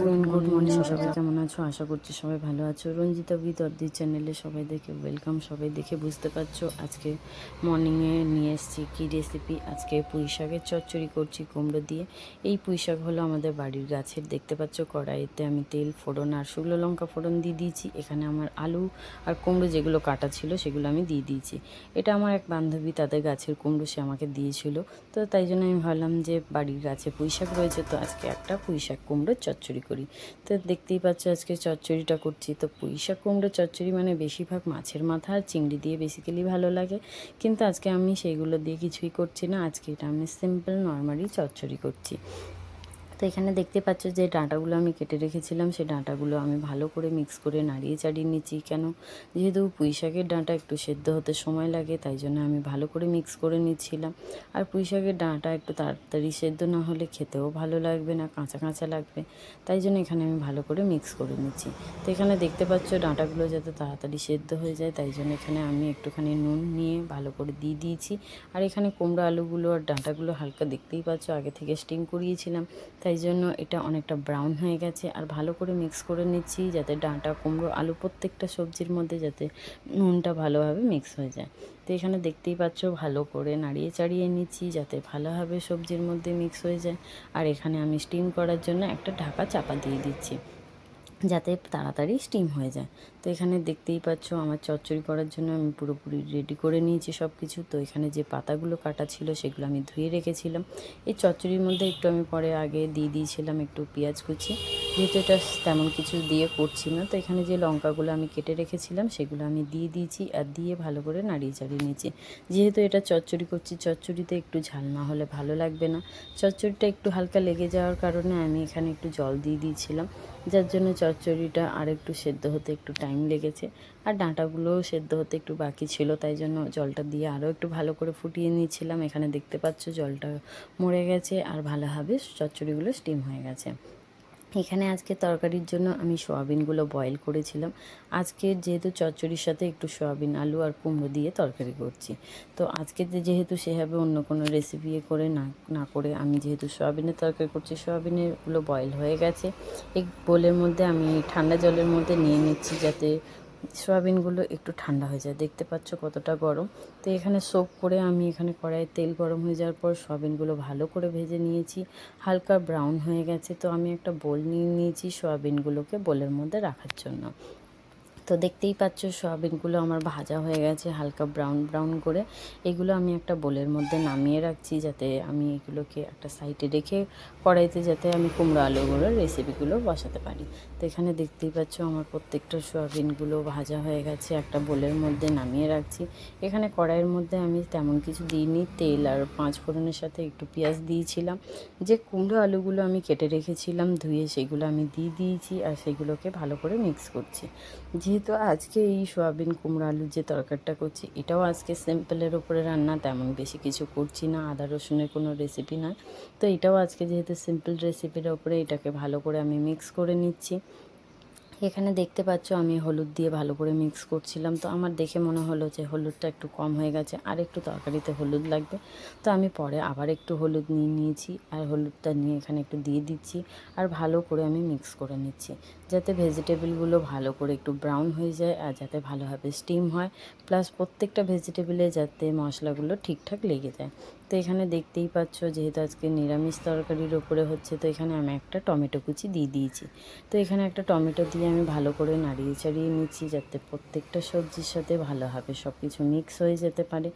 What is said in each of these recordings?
Friend good morning, সবাই কেমন আছো? আশা করছি সবাই ভালো আছো। রঞ্জিতা উইথ অর্দি চ্যানেলে সবাই দেখে ওয়েলকাম সবাই দেখে বুঝতে পারছ। আজকে মর্নিংয়ে নিয়ে এসেছি কী রেসিপি আজকে পুঁই শাকের চচ্চড়ি করছি কুমড়ো দিয়ে। এই পুঁই শাক হলো আমাদের বাড়ির গাছের, দেখতে পাচ্ছ কড়াইতে আমি তেল, ফোড়ন আর শুকনো লঙ্কা ফোড়ন দিয়ে দিয়েছি। এখানে আমার আলু আর কুমড়ো যেগুলো কাটা ছিল সেগুলো আমি দিয়ে দিয়েছি। এটা আমার এক বান্ধবী, তাদের গাছের কুমড়ো সে আমাকে দিয়েছিল। তো তাই জন্য আমি ভাবলাম যে বাড়ির গাছে পুঁই শাক রয়েছে, তো আজকে একটা পুঁই শাক কুমড়োর চচ্চড়ি করি। তো দেখতেই পাচ্ছ আজকে চচ্চড়িটা করছি। তো পুঁই শাক কুমড়োর চচ্চড়ি মানে বেশিরভাগ মাছের মাথা আর চিংড়ি দিয়ে বেসিক্যালি ভালো লাগে। কিন্তু আজকে আমি সেইগুলো দিয়ে কিছুই করছি না। আজকে এটা আমি সিম্পল নর্মালি চচ্চড়ি করছি। তো এখানে দেখতে পাচ্ছ যে ডাঁটাগুলো আমি কেটে রেখেছিলাম, সেই ডাঁটাগুলো আমি ভালো করে মিক্স করে নাড়িয়ে চাড়িয়ে নিচ্ছি। কেন? যেহেতু পুঁই শাকের ডাঁটা একটু সেদ্ধ হতে সময় লাগে, তাই জন্য আমি ভালো করে মিক্স করে নিচ্ছিলাম। আর পুঁই শাকের ডাঁটা একটু তাড়াতাড়ি সেদ্ধ না হলে খেতেও ভালো লাগবে না, কাঁচা কাঁচা লাগবে, তাই জন্য এখানে আমি ভালো করে মিক্স করে নিচ্ছি। তো এখানে দেখতে পাচ্ছ ডাঁটাগুলো যাতে তাড়াতাড়ি সেদ্ধ হয়ে যায়, তাই জন্য এখানে আমি একটুখানি নুন নিয়ে ভালো করে দিয়ে দিয়েছি। আর এখানে কুমড়ো আলুগুলো আর ডাঁটাগুলো হালকা দেখতেই পাচ্ছ, আগে থেকে স্টিম করিয়েছিলাম, তাই জন্য এটা অনেকটা ব্রাউন হয়ে গেছে। আর ভালো করে মিক্স করে নিচ্ছি যাতে ডাঁটা, কুমড়ো, আলু প্রত্যেকটা সবজির মধ্যে যাতে নুনটা ভালোভাবে মিক্স হয়ে যায়। তো এখানে দেখতেই পাচ্ছ ভালো করে নাড়িয়ে চাড়িয়ে নিচ্ছি যাতে ভালোভাবে সবজির মধ্যে মিক্স হয়ে যায়। আর এখানে আমি স্টিম করার জন্য একটা ঢাকা চাপা দিয়ে দিচ্ছি। যাতে তাড়াতাড়ি স্টিম হয়ে যায়। তো এখানে দেখতেই পাচ্ছ, আমার চচ্চড়ি করার জন্য আমি পুরোপুরি রেডি করে নিয়েছি সব কিছু তো এখানে যে পাতাগুলো কাটা ছিল, সেগুলো আমি ধুয়ে রেখেছিলাম। এই চচ্চড়ির মধ্যে একটু আমি পরে আগে দিয়ে দিয়েছিলাম একটু পেঁয়াজ কুচি। যেহেতু এটা তেমন কিছু দিয়ে করছি না। তো এখানে যে লঙ্কাগুলো আমি কেটে রেখেছিলাম, সেগুলো আমি দিয়ে দিয়েছি আর দিয়ে ভালো করে নাড়িয়ে চাড়িয়ে নিয়েছি। যেহেতু এটা চচ্চড়ি করছি, চচ্চড়িতে একটু ঝাল না হলে ভালো লাগবে না। চচ্চড়িটা একটু হালকা লেগে যাওয়ার কারণে আমি এখানে একটু জল দিয়ে দিয়েছিলাম। যার জন্য চচ্চড়িটা আর একটু সেদ্ধ হতে একটু টাইম লেগেছে। আর ডাঁটাগুলোও সেদ্ধ হতে একটু বাকি ছিল, তাই জন্য জলটা দিয়ে আরও একটু ভালো করে ফুটিয়ে নিয়েছিলাম। এখানে দেখতে পাচ্ছ জলটা মরে গেছে আর ভালোভাবে চচ্চড়িগুলো স্টিম হয়ে গেছে। এখানে আজকে তরকারির জন্য আমি সোয়াবিনগুলো বয়েল করেছিলাম। আজকে যেহেতু চচ্চড়ির সাথে একটু সোয়াবিন, আলু আর কুমড়ো দিয়ে তরকারি করছি। তো আজকে যেহেতু সেভাবে অন্য কোনো রেসিপি করে না না করে আমি যেহেতু সোয়াবিনের তরকারি করছি, সোয়াবিনেরগুলো বয়েল হয়ে গেছে। এই বোলের মধ্যে আমি ঠান্ডা জলের মধ্যে নিয়ে নিচ্ছি যাতে সয়াবিনগুলো একটু ঠান্ডা হয়ে যায়। দেখতে পাচ্ছ কতটা গরম। তো এখানে সোপ করে আমি এখানে কড়াইয়ে তেল গরম হয়ে যাওয়ার পর সয়াবিনগুলো ভালো করে ভেজে নিয়েছি। হালকা ব্রাউন হয়ে গেছে। তো আমি একটা বোল নিয়ে নিয়েছি সয়াবিনগুলোকে বোলের মধ্যে রাখার জন্য। তো দেখতেই পাচ্ছ সয়াবিনগুলো আমার ভাজা হয়ে গেছে, হালকা ব্রাউন ব্রাউন করে। এগুলো আমি একটা বোলের মধ্যে নামিয়ে রাখছি যাতে আমি এগুলোকে একটা সাইডে রেখে কড়াইতে যাতে আমি কুমড়ো আলুগুলোর রেসিপিগুলো বসাতে পারি। তো এখানে দেখতেই পাচ্ছ আমার প্রত্যেকটা সয়াবিনগুলো ভাজা হয়ে গেছে, একটা বোলের মধ্যে নামিয়ে রাখছি। এখানে কড়াইয়ের মধ্যে আমি তেমন কিছু দিইনি, তেল আর পাঁচ ফোড়নের সাথে একটু পেঁয়াজ দিয়েছিলাম। যে কুমড়ো আলুগুলো আমি কেটে রেখেছিলাম, ধুয়ে সেগুলো আমি দিয়ে দিয়েছি আর সেগুলোকে ভালো করে মিক্স করছি। যেহেতু আজকে এই সোয়াবিন, কুমড়ো, আলুর যে তরকারিটা করছি, এটাও আজকে সিম্পলের ওপরে রান্না, তেমন বেশি কিছু করছি না, আদা, রসুনের কোনো রেসিপি না। তো এটাও আজকে যেহেতু সিম্পল রেসিপির ওপরে এটাকে ভালো করে আমি মিক্স করে নিচ্ছি। এখানে দেখতে পাচ্ছ আমি হলুদ দিয়ে ভালো করে মিক্স করছিলাম। তো আমার দেখে মনে হলো যে হলুদটা একটু কম হয়ে গেছে, আর একটু তরকারিতে হলুদ লাগবে। তো আমি পরে আবার একটু হলুদ নিয়ে নিয়েছি, আর হলুদটা নিয়ে এখানে একটু দিয়ে দিচ্ছি, আর ভালো করে আমি মিক্স করে নিচ্ছি। যাতে ভেজিটেবলগুলো ভালো করে একটু ব্রাউন হয়ে যায়, আর যাতে ভালোভাবে স্টিম হয়। প্লাস প্রত্যেকটা ভেজিটেবলে যাতে মশলাগুলো ঠিকঠাক লেগে যায়। তো এখানে দেখতেই পাচ্ছ, যেহেতু আজকে নিরামিষ তরকারির ওপরে হচ্ছে, তো এখানে আমি একটা টমেটো কুচি দিয়ে দিয়েছি। তো এখানে একটা টমেটো দিয়ে আমি ভালো করে নাড়িয়ে চাড়িয়ে নিচ্ছি, যাতে প্রত্যেকটা সবজির সাথে ভালোভাবে সব কিছু মিক্স হয়ে যেতে পারে।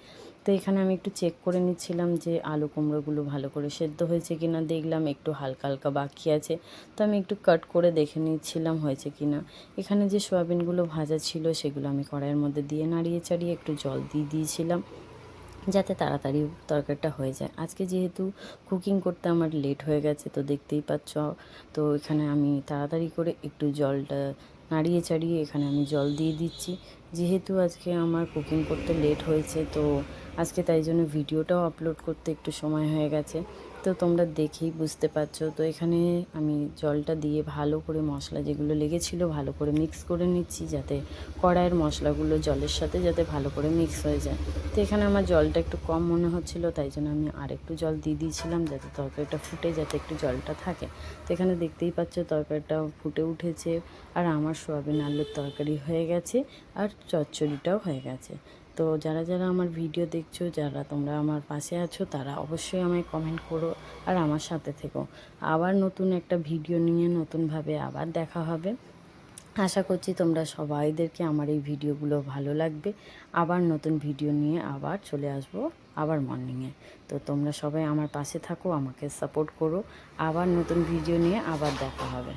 তো এখানে আমি একটু চেক করে নিচ্ছিলাম যে আলু কুমড়োগুলো ভালো করে সেদ্ধ হয়েছে কি না দেখলাম একটু হালকা হালকা বাকি আছে, তো আমি একটু কাট করে দেখে নিচ্ছিলাম হয়েছে কি না এখানে যে সয়াবিনগুলো ভাজা ছিল, সেগুলো আমি কড়াইয়ের মধ্যে দিয়ে নাড়িয়ে চাড়িয়ে একটু জল দিয়ে দিয়েছিলাম। যাতে তাড়াতাড়ি তরকারিটা হয়ে যায়। আজকে যেহেতু কুকিং করতে আমার লেট হয়ে গেছে, তো দেখতেই পাচ্ছ, তো এখানে আমি তাড়াতাড়ি করে একটু জলটা নাড়িয়ে চাড়িয়ে এখানে আমি জল দিয়ে দিচ্ছি। যেহেতু আজকে আমার কুকিং করতে লেট হয়েছে, তো আজকে তাই জন্য ভিডিওটাও আপলোড করতে একটু সময় হয়ে গেছে। তো তোমরা দেখেই বুঝতে পারছ। তো এখানে আমি জলটা দিয়ে ভালো করে মশলা যেগুলো লেগেছিল ভালো করে মিক্স করে নিচ্ছি যাতে কড়াইয়ের মশলাগুলো জলের সাথে যাতে ভালো করে মিক্স হয়ে যায়। তো এখানে আমার জলটা একটু কম মনে হচ্ছিল, তাই জন্য আমি আর একটু জল দিয়ে দিয়েছিলাম যাতে তরকারিটা ফুটে যাতে একটু জলটা থাকে। তো এখানে দেখতেই পাচ্ছ তরকারিটা ফুটে উঠেছে, আর আমার সোয়াবিন আলুর তরকারি হয়ে গেছে, আর চচ্চড়িটাও হয়ে গেছে। তো যারা যারা আমার ভিডিও দেখছ, যারা তোমরা আমার পাশে আছো, তারা অবশ্যই আমায় কমেন্ট করো আর আমার সাথে থেকো। আবার নতুন একটা ভিডিও নিয়ে নতুনভাবে আবার দেখা হবে। আশা করছি তোমরা সবাইদেরকে আমার এই ভিডিওগুলো ভালো লাগবে। আবার নতুন ভিডিও নিয়ে আবার চলে আসব আবার মর্নিংয়ে তো তোমরা সবাই আমার পাশে থাকো, আমাকে সাপোর্ট করো। আবার নতুন ভিডিও নিয়ে আবার দেখা হবে।